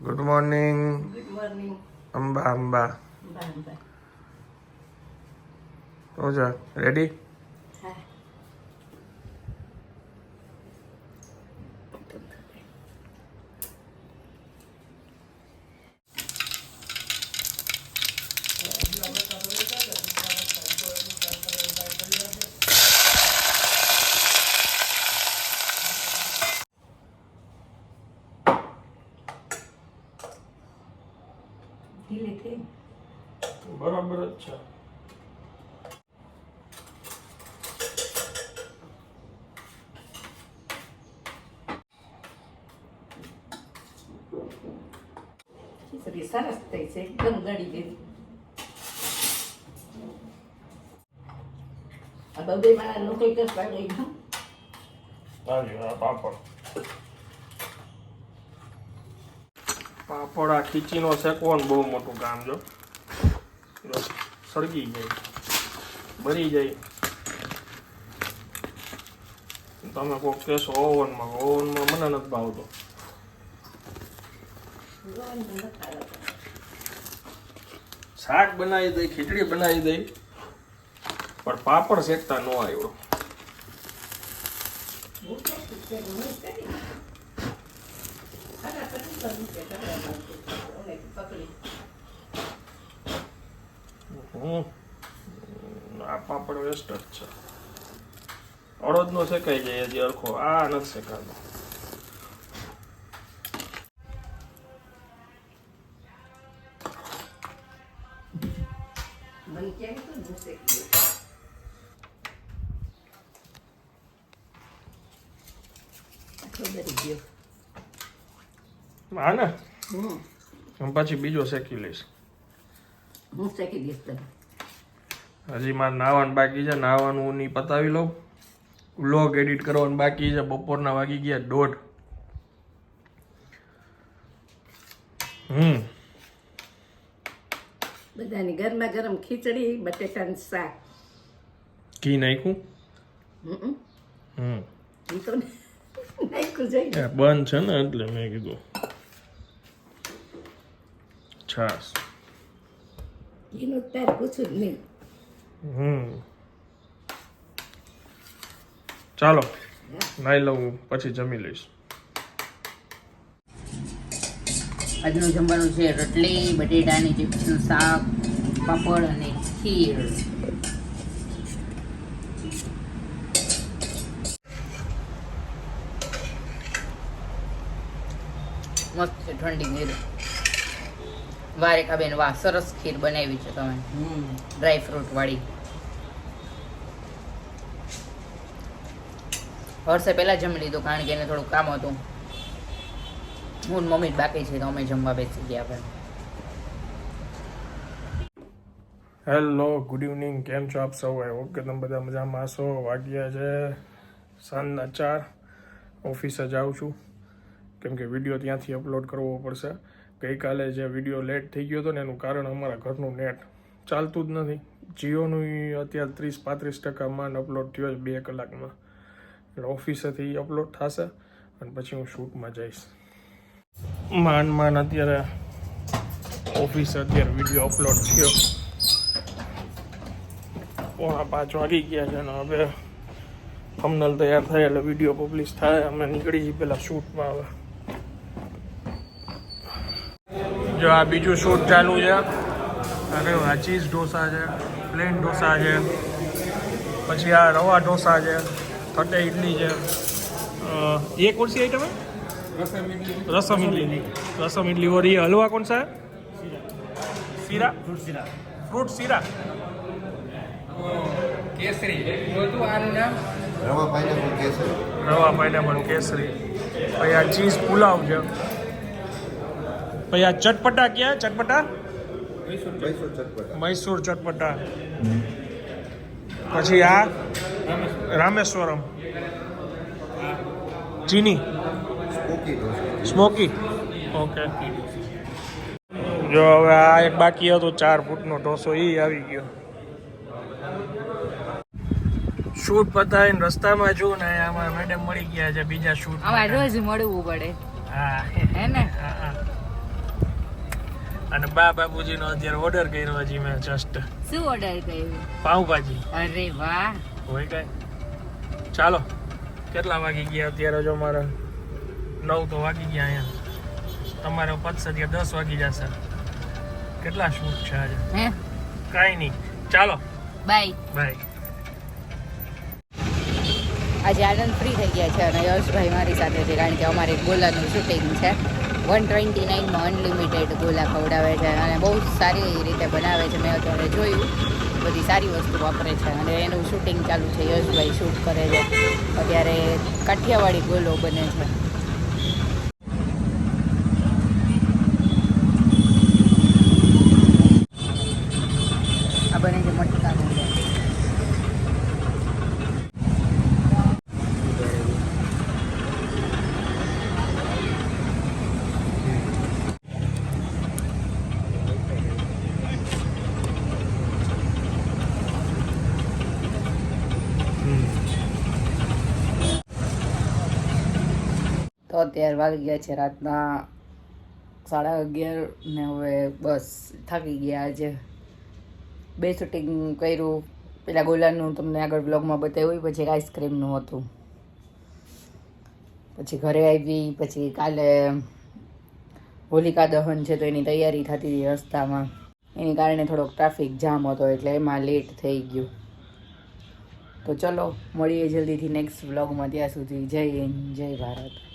Good morning Amba Amba bye bye ready હા ઢીલી થઈ બરાબર જ છે. ખીચડી સરસ થઈ છે એકદમ ગળી ગઈ. આ બધે મારા નોકરી કરતા ગઈ હા પાપડ. પાપડ આ ખીચીનો શેકવાનું બહુ મોટું કામ જો, સળગી જાય, બની જાય. તમે કોક કહેશો, ઓવનમાં ઓવનમાં મને નથી ભાવતો. શાક બનાવી દઈ ખીચડી બનાવી દઈ પણ પાપડ શેકતા ન આવ્યો. હમ. આ પાપડ વેસ્ટ જ છે. અડદનો શેકાઈ જાય હજી અરખો આ નથી શેકાતો. હા ને હું પછી બીજો શેકી લઈશ. હું શેકી દઈશ તને હજી મારે નાવાનું બાકી છે નાવાનું નહીં પતાવી લઉં. વ્લોગ એડિટ કરવાનું બાકી છે બપોરના વાગી ગયા દોઢ. હમ. બધાની ગરમા ગરમ ખીચડી બટેટાનું શાક. ઘી નાખ્યું? હમ. હમ. ઈ તો નાખ્યું જઈ બંધ છે ને એટલે મેં કીધું. છાસ એનું તારે પૂછું જ નહીં. હમ. ચાલો નાઈ લઉં પછી જમી લઈશ. આજનું જમવાનું છે રોટલી બટેટાની ચિપ્સનું શાક પાપડ અને ખીર. મસ્ત છે ઠંડી ખીર વારે કાબેન વાહ સરસ ખીર બનાવી છે તમે. ડ્રાય ફ્રૂટ વાળી. વર્ષે પહેલા જમી લીધું કારણ કે એને થોડું કામ હતું. હું મમ્મી બાકી છે તો અમે જમવા બેસી ગયા આપણે હેલો ગુડ ઇવનિંગ કેમ છો આપ સૌ આઈ હોપ કે તમે બધા મજામાં હશો. વાગ્યા છે સાંજના ચાર. ઓફિસે જાઉં છું. કેમ કે વીડિયો ત્યાંથી અપલોડ કરવો પડશે. ગઈકાલે જે વીડિયો લેટ થઈ ગયો હતો ને એનું કારણ અમારા ઘરનું નેટ ચાલતું જ નથી. જીઓનું અત્યારે ત્રીસ, પાંત્રીસ ટકા માંડ અપલોડ થયો છે બે કલાકમાં. એટલે ઓફિસેથી અપલોડ થશે અને પછી હું શૂટમાં જઈશ. માંડ માંડ અત્યારે ઓફિસે અત્યારે વીડિયો અપલોડ થયો. પોણા પાંચ વાગી ગયા છે અને હવે થમનલ તૈયાર થાય એટલે વીડિયો પબ્લિશ થાય. અમે નીકળી જઈએ પહેલાં શૂટમાં હવે. જો આ બીજું શૂટ ચાલુ છે આ કયું આ ચીઝ ઢોસા છે પ્લેન ઢોસા છે પછી આ રવા ઢોસા છે થટે ઇડલી છે અ, ये कौन सी आइटम है रसम इडली रसम इडली और ये हलवा कौन सा है सीरा फ्रूट सीरा फ्रूट सीरा રવા પાઇનેપલ કેસર રવા પાઇનેપલ કેસરી પછી આ ચીઝ પુલાવ છે પછી આ ચટપટા ક્યાં? ચટપટા? મૈસૂર ચટપટા. પછી આ રામેશ્વરમ. ચીની. Smoky okay. જો હવે આ એક બાકી હતો ચાર ફૂટનો ઢોસો એ આવી ગયો. શૂટ પતાવીને રસ્તામાં જો ને આમાં મેડમ મળી ગયા છે બીજા શૂટ રોજ મળવું પડે. હા. હે ને? હા, હા. અને બા બાપુજીનો અત્યારે ઓર્ડર કર્યો હજી મેં જસ્ટ શું ઓર્ડર કર્યું? પાઉંભાજી. અરે વાહ. હોય કઈ? ચાલો. કેટલા વાગી ગયા અત્યારે જો મારા? નવ તો વાગી ગયા અહીંયા. તમારે પચશે ત્યાં દસ વાગી જશે. કેટલા શૂટ છે આજે? હે? કાંઈ નહીં. ચાલો. બાય. બાય. આજે આનંદ ફ્રી થઈ ગયા છે અને યશભાઈ મારી સાથે છે કારણ કે અમારે બોલાનું શૂટિંગ છે. વન ટ્વેન્ટી નાઇનમાં અનલિમિટેડ ગોલા ખવડાવે છે અને બહુ સારી રીતે બનાવે છે. મેં અત્યારે જોયું. બધી સારી વસ્તુ વાપરે છે અને એનું શૂટિંગ ચાલુ છે. યશભાઈ શૂટ કરે છે. અત્યારે કાઠિયાવાડી ગોલો બને છે આ બને છે મટકા ગોલા તો અત્યારે વાગી ગયા છે રાતના સાડા અગિયાર ને હવે બસ થાકી ગયા આજે. બે શૂટિંગ કર્યું. પેલા ગોલાનું તમને આગળ બ્લોગમાં બતાવ્યું, પછી એક આઈસ્ક્રીમનું હતું. પછી ઘરે આવી, પછી કાલે હોલિકા દહન છે તો એની તૈયારી થતી હતી રસ્તામાં. એની કારણે થોડોક ટ્રાફિક જામ હતો એટલે એમાં લેટ થઈ ગયું. તો ચલો, મળીએ જલ્દીથી નેક્સ્ટ વ્લોગમાં ત્યાં સુધી જય હિન્દ, જય ભારત.